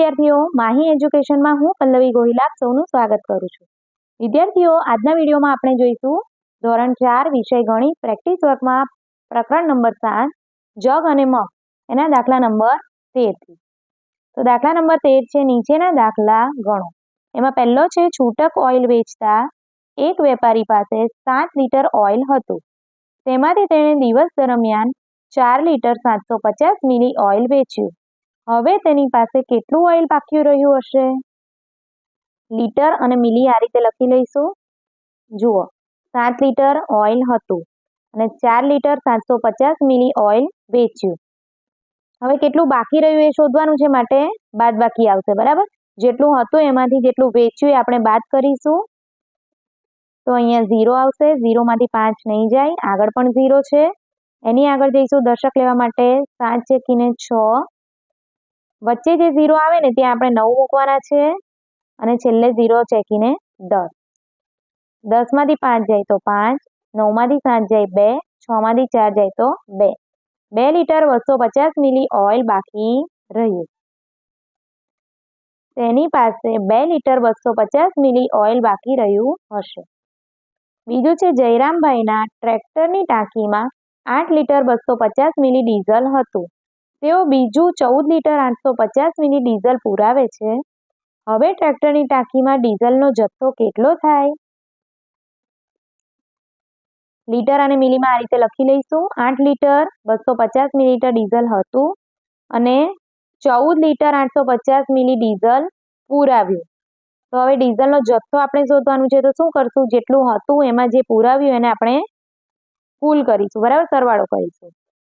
વિદ્યાર્થીઓ, માહી એજ્યુકેશનમાં હું પલ્લવી ગોહિલા સૌનું સ્વાગત કરું છું. વિદ્યાર્થીઓ, આજના વિડીયોમાં આપણે જોઈશું ધોરણ ચાર વિષય ગણિત પ્રેક્ટિસ વર્કમાં પ્રકરણ નંબર સાત, જગ અને મગ એના દાખલા નંબર તેરથી તો દાખલા નંબર તેર છે, નીચેના દાખલા ગણો. એમાં પહેલો છે, છૂટક ઓઇલ વેચતા એક વેપારી પાસે સાત લીટર ઓઇલ હતું. તેમાંથી તેણે દિવસ દરમિયાન ચાર લીટર સાતસો પચાસ મિલી ઓઇલ વેચ્યું. હવે તેની પાસે કેટલું ઓઇલ બાકી રહ્યું હશે? લીટર અને મિલી આ રીતે લખી લઈશું. જુઓ, સાત લીટર ઓઇલ હતું અને ચાર લીટર સાતસો પચાસ મિલી ઓઇલ વેચ્યું. હવે કેટલું બાકી રહ્યું એ શોધવાનું છે માટે બાદ બાકી આવશે, બરાબર? જેટલું હતું એમાંથી જેટલું વેચ્યું એ આપણે બાદ કરીશું. તો અહીંયા ઝીરો આવશે, ઝીરોમાંથી પાંચ નહીં જાય, આગળ પણ ઝીરો છે. એની આગળ જઈશું દર્શક લેવા માટે સાત ચેકીને છ. વચ્ચે જે ઝીરો આવે ને, ત્યાં આપણે નવ મૂકવાના છે અને છેલ્લે ઝીરો ચેકીને દસ. દસમાંથી પાંચ જાય તો પાંચ, નવમાંથી સાત જાય બે, છમાંથી ચાર જાય તો બે. બે લીટર બસો પચાસ મિલી ઓઇલ બાકી રહ્યું. તેની પાસે બે લીટર બસો પચાસ મિલી ઓઇલ બાકી રહ્યું હશે. બીજું છે, જયરામભાઈના ટ્રેક્ટરની ટાંકીમાં આઠ લીટર બસો પચાસ મિલી ડીઝલ હતું. તેઓ બીજું ચૌદ લીટર આઠસો પચાસ મિલી ડીઝલ પુરાવે છે. હવે ટ્રેક્ટરની ટાંકીમાં ડીઝલનો જથ્થો કેટલો થાય? લીટર અને મિલીમાં આ રીતે લખી લઈશું. આઠ લીટર બસો પચાસ મિલીલીટર ડીઝલ હતું અને ચૌદ લીટર આઠસો પચાસ મિલી ડીઝલ પુરાવ્યું. તો હવે ડીઝલનો જથ્થો આપણે શોધવાનું છે તો શું કરશું? જેટલું હતું એમાં જે પુરાવ્યું એને આપણે કુલ કરીશું. બરાબર? સરવાળો કરીશું.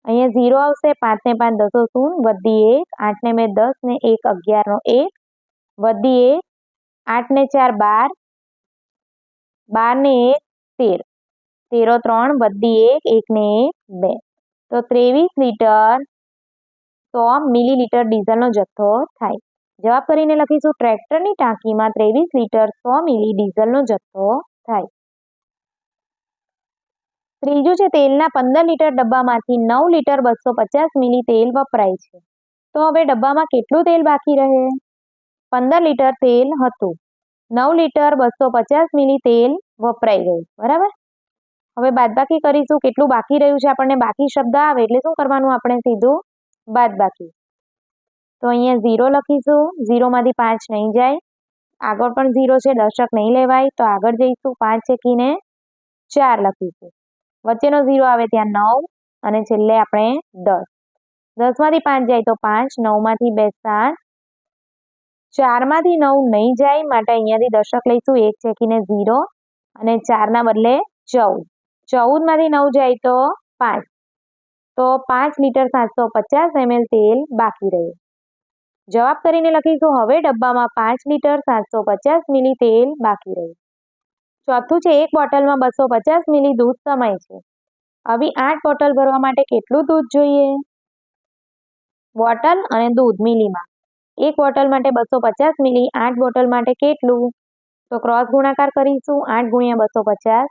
અહીંયા ઝીરો આવશે, પાંચ ને પાંચ દસો શૂન વધી એક, આઠ ને બે દસ ને એક અગિયારનો એક, વધી એક, આઠ ને ચાર બાર બાર ને એક, તેર. તેરો ત્રણ, વધી એક એક ને એક, બે. તો ત્રેવીસ લીટર સો મિલીલીટર ડીઝલનો જથ્થો થાય. જવાબ કરીને લખીશું, ટ્રેક્ટરની ટાંકીમાં ત્રેવીસ લીટર સો મિલી ડીઝલનો જથ્થો થાય. ત્રીજું છે, તેલના પંદર લીટર ડબ્બામાંથી નવ લીટર બસો પચાસ મિલી તેલ વપરાય છે. તો હવે ડબ્બામાં કેટલું તેલ બાકી રહે? પંદર લીટર તેલ હતું. નવ લીટર બસો પચાસ મિલી તેલ વપરાઈ ગયું. બરાબર? હવે બાદબાકી કરીશું. કેટલું બાકી રહ્યું છે આપણને? બાકી શબ્દ આવે એટલે શું કરવાનું? આપણે સીધું બાદબાકી. તો અહીંયા ઝીરો લખીશું. ઝીરોમાંથી પાંચ નહીં જાય. આગળ પણ ઝીરો છે દર્શક નહીં લેવાય. તો આગળ જઈશું. પાંચ ચેકીને ચાર લખીશું. વચ્ચેનો ઝીરો આવે ત્યાં નવ અને છેલ્લે આપણે દસ. દસમાંથી પાંચ જાય તો પાંચ, નવમાંથી બે સાત. ચારમાંથી નવ નહીં જાય માટે અહીંયાથી દશક લઈશું, એક ચેકીને ઝીરો અને ચારના બદલે ચૌદ. ચૌદમાંથી નવ જાય તો પાંચ. તો પાંચ લીટર સાતસો પચાસ એમએલ તેલ બાકી રહ્યું. જવાબ કરીને લખીશું, હવે ડબ્બામાં પાંચ લીટર સાતસો પચાસ મિલી તેલ બાકી રહ્યું. ચોથું છે, એક બોટલમાં બસો પચાસ મિલી દૂધ સમાય છે. આવી આઠ બોટલ ભરવા માટે કેટલું દૂધ જોઈએ? બોટલ અને દૂધ મિલીમાં. એક બોટલ માટે બસો પચાસ મિલી, આઠ બોટલ માટે કેટલું? તો ક્રોસ ગુણાકાર કરીશું, આઠ ગુણ્યા બસો પચાસ.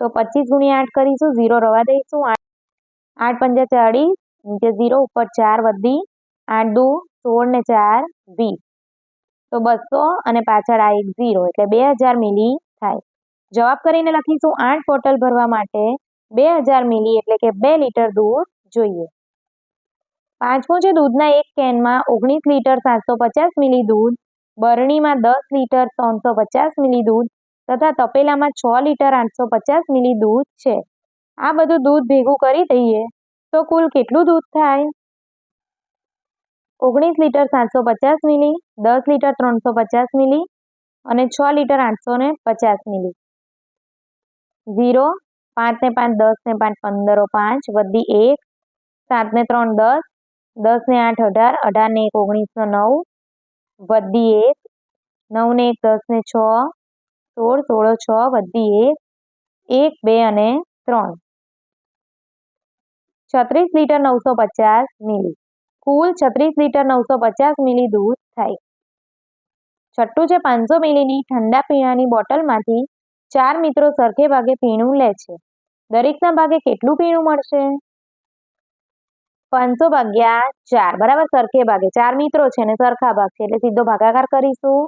તો પચીસ ગુણ્યા આઠ કરીશું, ઝીરો રવા દઈશું, આઠ. આઠ પંજા ચાળીસ નીચે ઝીરો ઉપર ચાર વધી, આઠ દુ, સોળ ને ચાર, વીસ. તો બસો અને પાછળ આ એક ઝીરો એટલે બે હજાર મિલી થાય. જવાબ કરીને લખીશું, આઠ બોટલ ભરવા માટે બે હજાર મિલી એટલે કે બે લીટર દૂધ જોઈએ. પાંચમું છે, દૂધના એક કેનમાં ઓગણીસ લીટર સાતસો પચાસ મિલી દૂધ, બરણીમાં દસ લીટર ત્રણસો પચાસ મિલી દૂધ તથા તપેલામાં છ લીટર આઠસો પચાસ મિલી દૂધ છે. આ બધું દૂધ ભેગું કરી દઈએ તો કુલ કેટલું દૂધ થાય? ઓગણીસ લીટર સાતસો પચાસ મિલી, દસ લીટર ત્રણસો પચાસ મિલી અને છ લીટર આઠસો ને પચાસ મિલી. ઝીરો, પાંચ ને પાંચ, દસ ને પાંચ, પંદરો પાંચ, વધી એક, સાત ને ત્રણ, દસ દસ ને આઠ, અઢાર અઢાર ને એક, ઓગણીસો નવ, વધી એક, નવ ને એક, દસ ને છ, સોળ, સોળો, છ, વધી એક એક, બે અને ત્રણ. છત્રીસ લીટર નવસો પચાસ મિલી. કુલ છત્રીસ લીટર નવસો પચાસ મિલી દૂધ થાય. છઠ્ઠું છે પાંચસો મિલીની ઠંડા પીણાની બોટલમાંથી ચાર મિત્રો સરખે ભાગે પીણું લે છે. દરેકના ભાગે કેટલું પીણું મળશે? પાંચસો ભાગ્યા ચાર, બરાબર સરખે ભાગે. ચાર મિત્રો છે ને સરખા ભાગ છે એટલે સીધો ભાગાકાર કરીશું.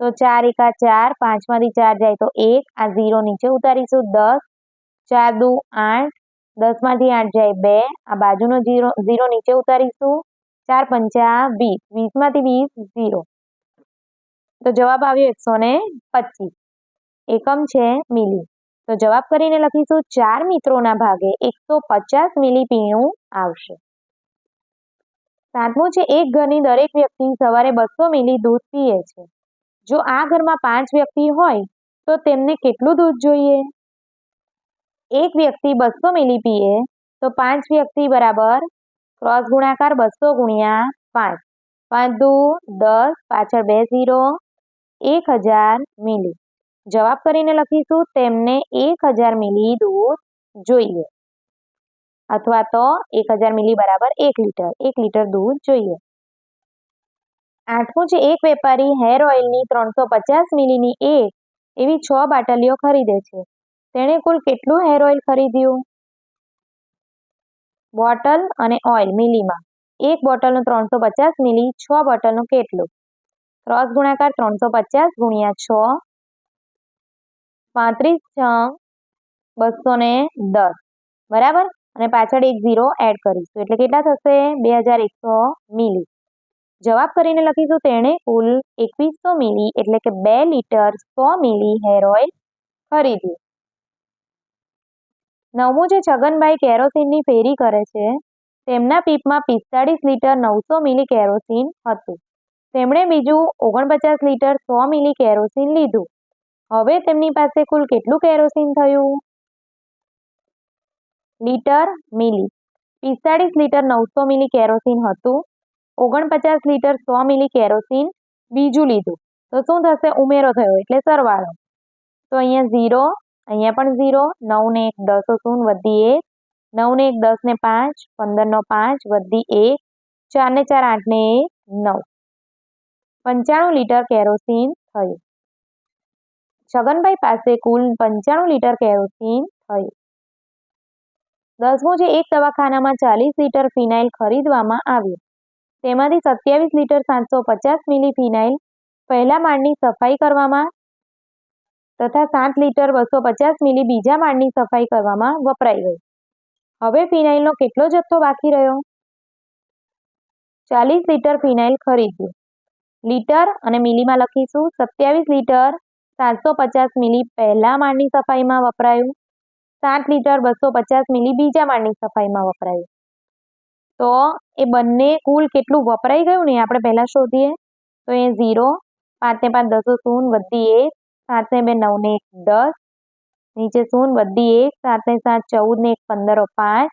તો ચાર એકા ચાર, પાંચમાંથી ચાર જાય તો એક, આ ઝીરો નીચે ઉતારીશું, દસ, ચાર દુ આઠ દસમાંથી આઠ જાય બે, આ બાજુનો ઝીરો ઝીરો નીચે ઉતારીશું. ચાર પંચા વીસ, વીસમાંથી વીસ, ઝીરો. તો જવાબ આવ્યો એકસો ને પચીસ. એકમ છે મિલી. તો જવાબ કરીને લખીશું, ચાર મિત્રોના ભાગે એકસો પચાસ મિલી પીણું આવશે. સાતમું છે, એક ઘરની દરેક વ્યક્તિ સવારે બસો મિલી દૂધ પીએ છે. જો આ ઘરમાં પાંચ વ્યક્તિ હોય, તો તેમને કેટલું દૂધ જોઈએ? એક વ્યક્તિ બસો મિલી પીએ તો પાંચ વ્યક્તિ બરાબર ક્રોસ ગુણાકાર બસો ગુણ્યા પાંચ. પાંચ દુ દસ, પાછળ બે ઝીરો, એક હજાર મિલી. જવાબ કરીને લખીશું, તેમને એક હજાર મિલી દૂધ જોઈએ. અથવા તો એક હજાર મિલી બરાબર એક લીટર એક લીટર દૂધ જોઈએ. આઠમું છે, એક વેપારી હેર ઓઇલની ત્રણસો પચાસ મિલીની એક એવી છ બાટલીઓ ખરીદે છે. તેણે કુલ કેટલું હેર ઓઇલ ખરીદ્યું? બોટલ અને ઓઇલ મિલીમાં. એક બોટલનું ત્રણસો પચાસ મિલી, છ બોટલનું કેટલું? ક્રોસ ગુણાકાર ત્રણસો પચાસ ગુણ્યા છ, પાંત્રીસ છ, બસો ને દસ. બરાબર? અને પાછળ એક ઝીરો એડ કરીશું. એટલે કેટલા થશે? બે હજાર એકસો મિલી. જવાબ કરીને લખીશું તેણે કુલ એકવીસો મિલી, એટલે કે બે લીટર સો મિલી હેર ઓઇલ ખરીદ્યું. નવમું જે છગનભાઈ કેરોસીનની ફેરી કરે છે, તેમના પીપમાં પિસ્તાળીસ લીટર નવસો મિલી કેરોસીન હતું. તેમણે બીજું ઓગણપચાસ લીટર સો મિલી કેરોસીન લીધું. હવે તેમની પાસે કુલ કેટલું કેરોસીન થયું? Litre milli. પિસ્તાળીસ લીટર નવસો મિલી કેરોસીન હતું. ઓગણપચાસ લીટર સો મિલી કેરોસીન બીજું લીધું. તો શું થશે? ઉમેરો થયો એટલે સરવાળો. તો અહીંયા ઝીરો અહીંયા પણ ઝીરો નવ ને એક, દસ શૂન વધી એક નવ ને એક દસ ને પાંચ, પંદરનો પાંચ વધી એક ચાર ને ચાર આઠ ને એક, નવ. પંચાણું લીટર કેરોસીન થયું. છગનભાઈ પાસે કુલ પંચાણું લીટર કેરોસીન થયું. દસમું છે, એક દવાખાનામાં ચાલીસ લીટર ફિનાઇલ ખરીદવામાં આવ્યું. તેમાંથી સત્યાવીસ લીટર સાતસો પચાસ મિલી ફિનાઇલ પહેલા માળની સફાઈ કરવામાં તથા સાત લીટર બસો પચાસ મિલી બીજા માળની સફાઈ કરવામાં વપરાઈ ગઈ. હવે ફિનાઇલનો કેટલો જથ્થો બાકી રહ્યો? ચાલીસ લીટર ફિનાઇલ ખરીદ્યું. લીટર અને મિલીમાં લખીશું, સત્યાવીસ લીટર સાતસો પચાસ મિલી પહેલા માળની સફાઈમાં વપરાયું. સાત લીટર બસો પચાસ મિલી બીજા માળની સફાઈમાં વપરાયું. તો એ બંને કુલ કેટલું વપરાઈ ગયું ને આપણે પહેલાં શોધીએ. તો એ ઝીરો, પાંચ ને પાંચ દસો શૂન વધી એક સાત ને બે નવ ને એક દસ નીચે શૂન બધી એક સાત ને સાત ચૌદ ને એક પંદરો પાંચ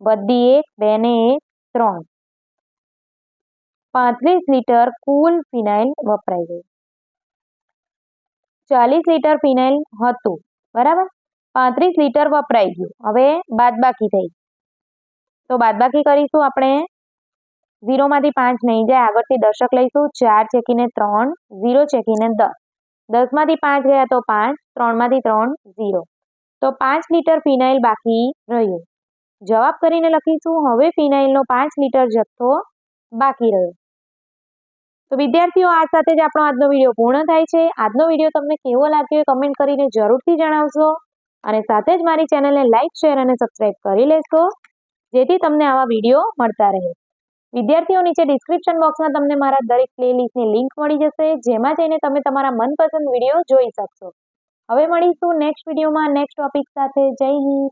બધી એક બે ને એક ત્રણ પાંત્રીસ લીટર કુલ ફિનાઇલ વપરાઈ ગયું ચાલીસ લીટર ફિનાઇલ હતું બરાબર પાંત્રીસ લીટર વપરાઈ ગયું હવે બાદબાકી થઈ તો બાદબાકી કરીશું આપણે. ઝીરોમાંથી પાંચ નહીં જાય, આગળથી દશક લઈશું, ચાર ચેકીને ત્રણ, ઝીરો ચેકીને દસ. દસમાંથી પાંચ ગયા તો પાંચ, ત્રણમાંથી ત્રણ ઝીરો. તો પાંચ લીટર ફિનાઇલ બાકી રહ્યું. જવાબ કરીને લખીશું, હવે ફિનાઇલનો પાંચ લીટર જથ્થો બાકી રહ્યો. તો વિદ્યાર્થીઓ, આ સાથે જ આપણો આજનો વીડિયો પૂર્ણ થાય છે. આજનો વીડિયો તમને કેવો લાગ્યો એ કમેન્ટ કરીને જરૂરથી જણાવશો અને સાથે જ મારી ચેનલને લાઇક, શેર અને સબસ્ક્રાઇબ કરી લેશો. જેથી તમને આવા વીડિયો મળતા રહે. વિદ્યાર્થીઓ નીચે ડિસ્ક્રિપ્શન બોક્સમાં તમને મારા દરેક પ્લેલિસ્ટની લિંક મળી જશે, જેમાં જઈને તમે તમારા મનપસંદ વીડિયો જોઈ શકશો. હવે મળીશું નેક્સ્ટ વિડીયોમાં નેક્સ્ટ ટોપિક સાથે. જય હિન્દ.